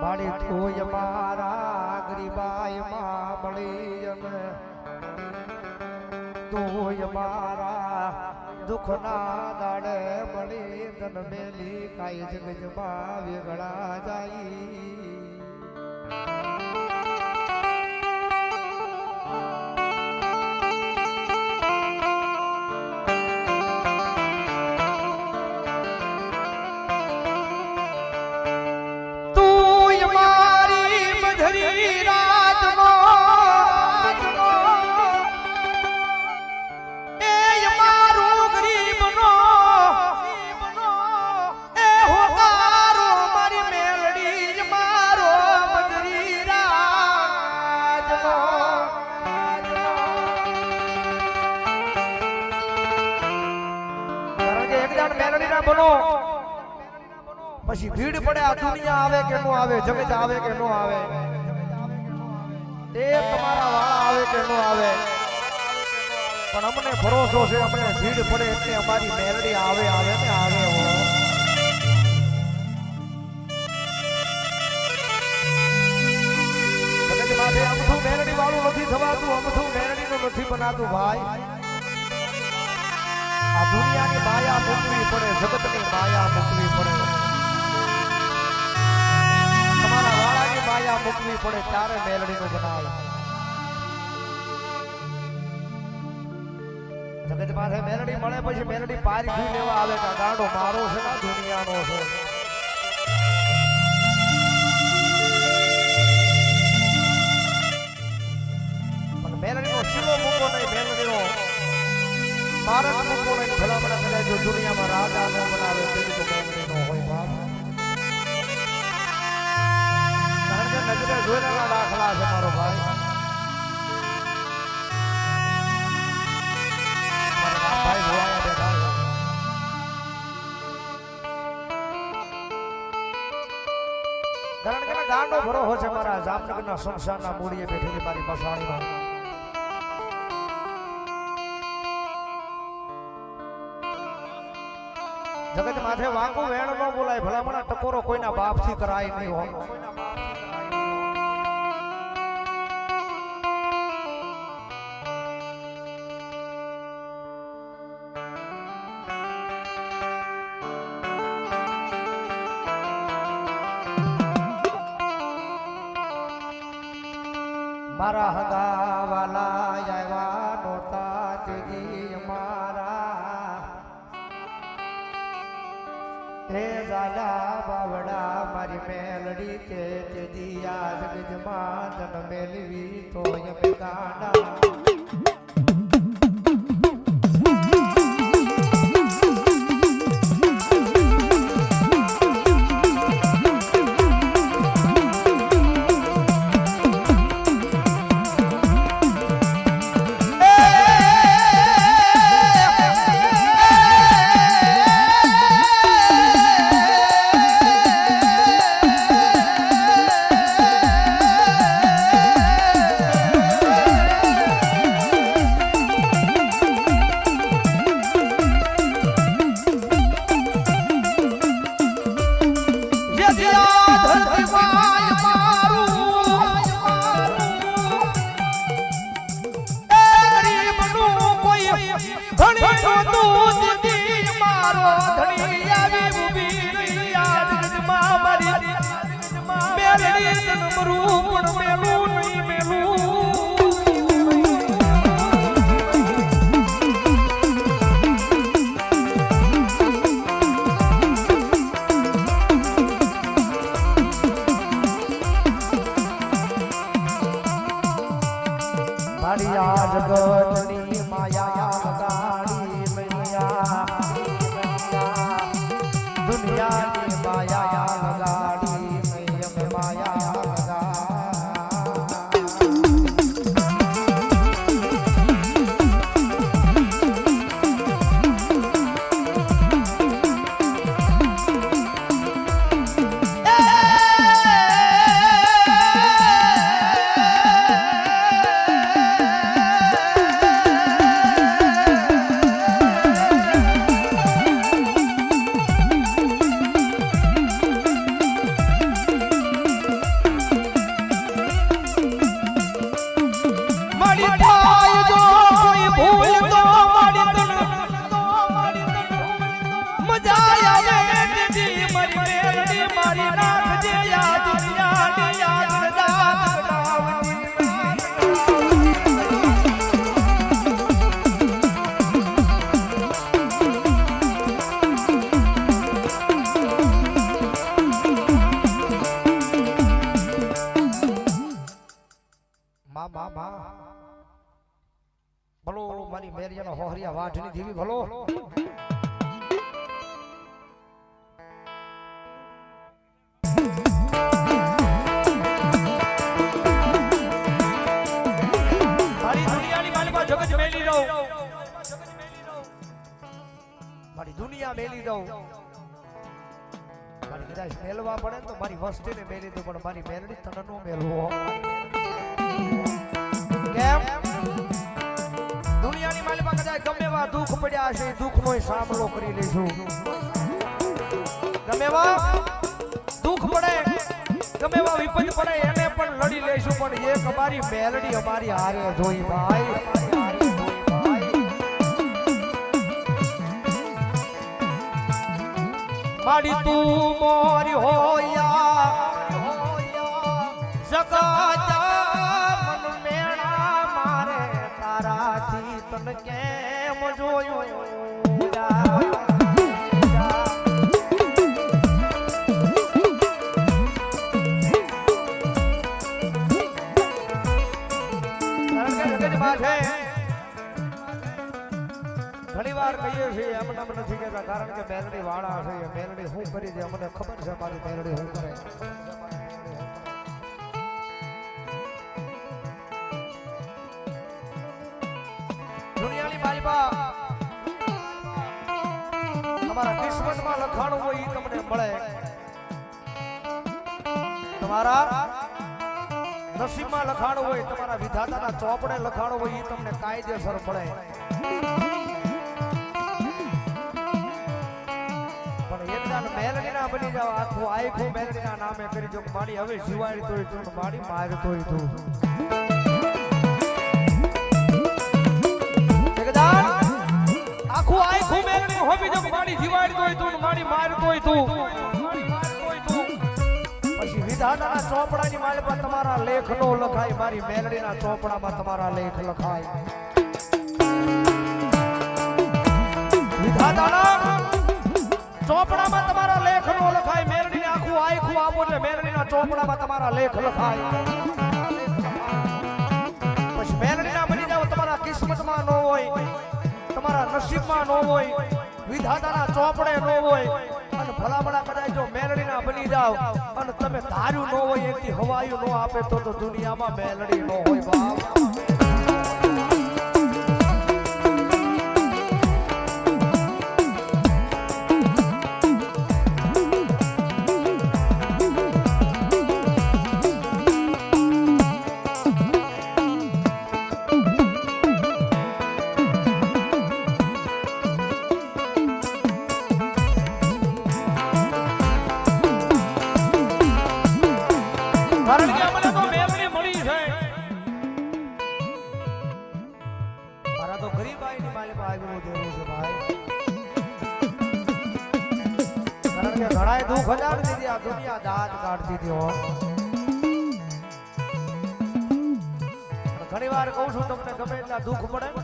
મારી કોઈ મારા ગરીબાઈ માં બળી અને તોય મારા દુઃખના દાડે મળી ધન મેલી જગ જગજમાં વેગળા જાય. મેલડી ના બનો. પછી ભીડ પડે, આ દુનિયા આવે કે નો આવે, જગત આવે કે નો આવે. તે તમારા વાળા આવે કે નો આવે. પણ અમને ભરોસો છે, અમને ભીડ પડે એટલે અમારી મેલડી આવે આવે ને આવે હો. મેરડી વાળું નથી થવાતું અમથું મેલડીનું નથી બનાતું, ભાઈ. આ દુનિયાની માયા મૂકવી પડે જગતની માયા મૂકવી પડે તમારા વાળાની માયા મૂકવી પડે ત્યારે મેલડીનું બનાવે જગત માથે મેલડી મળે પછી મેલડી પારખી લેવા આવે કે આ ગાંડો મારો છે ને આ દુનિયાનો છે ગાંડો ભરો છે મારા જામનગરના શમશાનના મૂળીએ બેઠેલી મારી મસાણીમાં જગત માથે વાંકું વેણ ન બોલાય, ભલામણા ટકોરો કોઈના બાપથી કરાય નહીં હોય મારા હગા વાલા આવ્યા નોતા મારા હે જાલા બાવડા મારી મેલડી તે તેજી આ જગજમાં તન મેલવી તો યમે ગાડા મારી હોહરિયા દેવી ભલો. મારી દુનિયાની માલિકા જગત મેલી દઉં. મારી દુનિયા મેલી દઉં. મારી કદાચ મેલવા પડે તો મારી વસ્તીને મેલી દઉં પણ મારી મેલડી તને નો મેલવો. કેમ? દુનિયાની કદાચ ગમે એવા દુઃખ પડ્યા છે એ દુઃખનો સામનો કરી લેશું ગમે એવા દુઃખ પડે, ગમે એવા વિપદ પડે, એને પણ લડી લેશું પણ એક અમારી મેલડી અમારી હારે જોઈ ભાઈ માડી તું મોરી હોયા જગા મન મેળા મારે તારાથી તન કેમ મેલડી શું કરી દે, મને ખબર છે મારી મેલડી હું કરે. તમારા કિસ્મતમાં લખાણું હોય એ તમને મળે. તમારા નસીબમાં લખાણું હોય, તમારા વિધાતાના ચોપડે લખાણું હોય એ તમને કાયદેસર મળે. એકદાન બની જાવ આખું આખું મેલડીના નામે કરી જો મારી હવે શિવાય તોય તું મારી માર તોય તું જગદાન, આખું આખું મેલડી હોબી જો મારી જીવાડી તોય તું મારી માર તોય તું પછી વિધાતાના ચોપડાની માલ પર તમારા લેખ નો લખાય. મારી મેલડીના ચોપડામાં તમારા લેખ લખાય. ચોપડામાં તમારા લેખ લખાય. પછી મેલડીના બની જાવ તમારા કિસ્મતમાં ન હોય, તમારા નસીબમાં ન હોય, વિધાતાના ચોપડે ન હોય, અને ભલામણા કદાચ જો મેલડીના બની જાવ અને તમે ધાર્યું ન હોય, એથી હવાયું ન આપે તો દુનિયામાં મેલડી ન હોય બાપ. કારણ કે અમને તો મેમરી મળી છે મારા તો ગરીબાઈની માલે પર આવેલું દેવું છે ભાઈ કારણ કે ઘણાય દુઃખ હજાર દીધી આ દુનિયા દાંત કાઢતી હતી હો ઘણી વાર કહું છું તમને ગમે એટલા દુઃખ પડે ને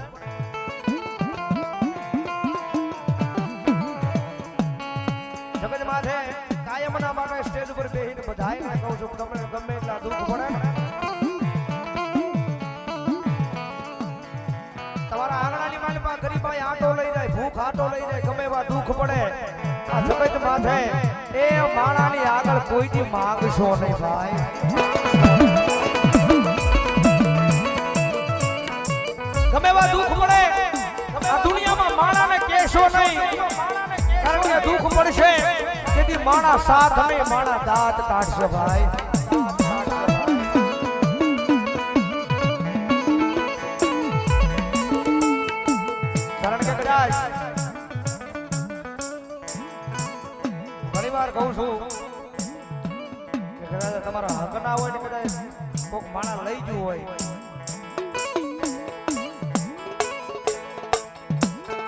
જગત માથે કાયમના માટે સ્ટેજ ઉપર બેહીને બધાયને કહું છું તમને ગમે એટલા દુઃખ પડે તમારા આંગણાની માલમાં ગરીબાઈ આટો લઈ જાય, ભૂખ આટો લઈ જાય, ગમે એવા દુઃખ પડે. આ જગત માથે એ માણાની આગળ કોઈથી માંગશો નહીં ભાઈ. ગમે એવા દુઃખ પડે માણા સાથ મે માણા દાંત કાઢશે ભાઈ. કારણ કે કદાચ ઘણી કહું છું તમારા હક ના હોય ને કદાચ કોઈક માણા લઈ ગયું હોય.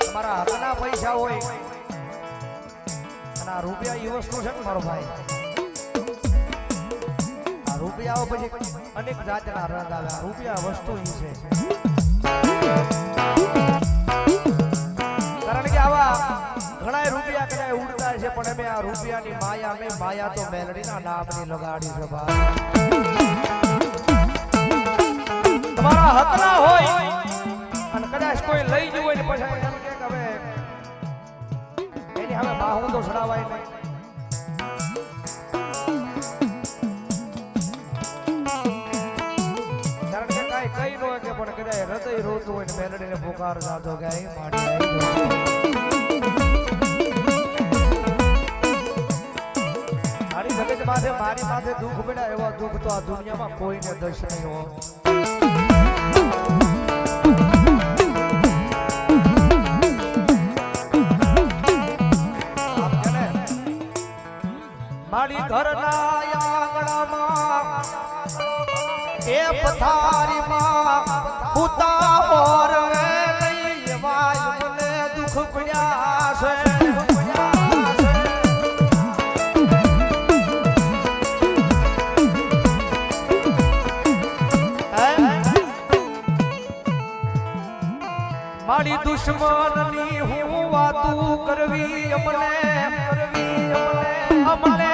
તમારા હકના પૈસા હોય. આ રૂપિયા એ વસ્તુ છે મારો ભાઈ. આ રૂપિયાઓ પછી અનેક જાતના રંગ આવે. આ રૂપિયા વસ્તુ છે. કારણ કે આવા ઘણા રૂપિયા કદાચ ઉડતા છે, પણ અમે આ રૂપિયાની માયા, અમે માયા તો મેલડીના નામની લગાડી છે ભાઈ. તમારા હકના હોય અને કદાચ કોઈ લઈ જવું હોય પછી હવે બાહું તો સડાવાય નહીં. હોય હોય ને મેલડીને પુકાર જાતો કે અહીં માથે મારી માથે દુઃખ પડ્યા એવા દુઃખ તો આ દુનિયામાં કોઈને દશ નહીં હો. ઘરના આંગણામાં એ પથારીમાં ઉતાવળ દુશ્મનની હું વાતું કરવી અમને કરવી અમને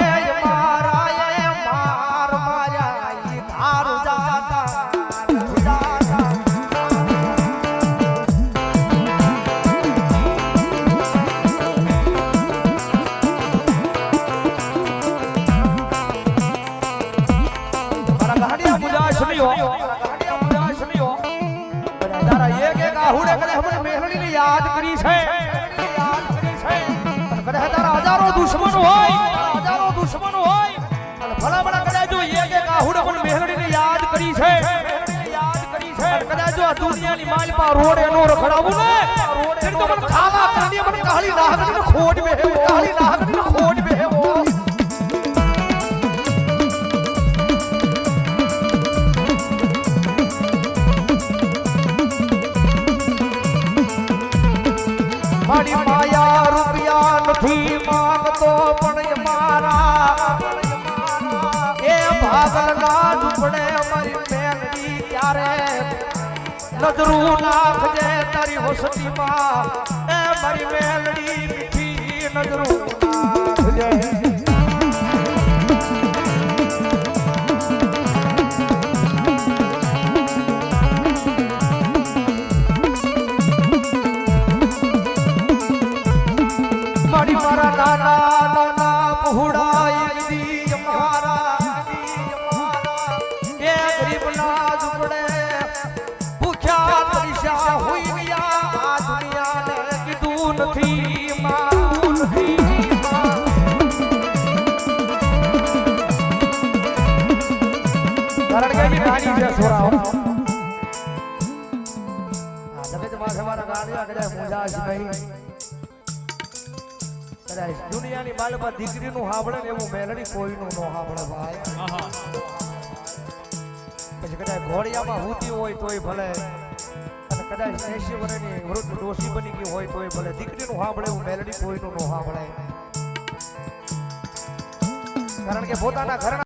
પણ મેહણીને યાદ કરી છે. યાદ કરી છે. કદાચ જો આ દુનિયાની માલપા રોડ એનો રખડાવું ને, તેની તો પણ ખાવા કરી પણ કાળી નાગની ખોટ બે કાળી નાગની ખોટ બે મારી માયા રૂપિયા નથી માંગતો, પણ મારા એ ભાગલના ઝૂંપડે અમારી મેલડી ક્યારે? નજરું નાખજે તારી હોસતીમાં એ મારી મેલડી મીઠી નજરું નાખજે મારી મારા નાના નાના પહોળાઈ દુનિયાની બાલમાં દીકરીનું હાંભળે ને એવું મેલડી કોઈનું નો હાંભળે ભાઈ. પછી કદાચ ઘોડિયામાં હૂતી હોય તોય ભલે. કદાચ એસી વર્ષની વૃદ્ધ દોષી બની ગઈ હોય તોય ભલે. દીકરીનું સાંભળે એવું મેલડી કોઈનું નો સાંભળે કારણ કે પોતાના ઘરના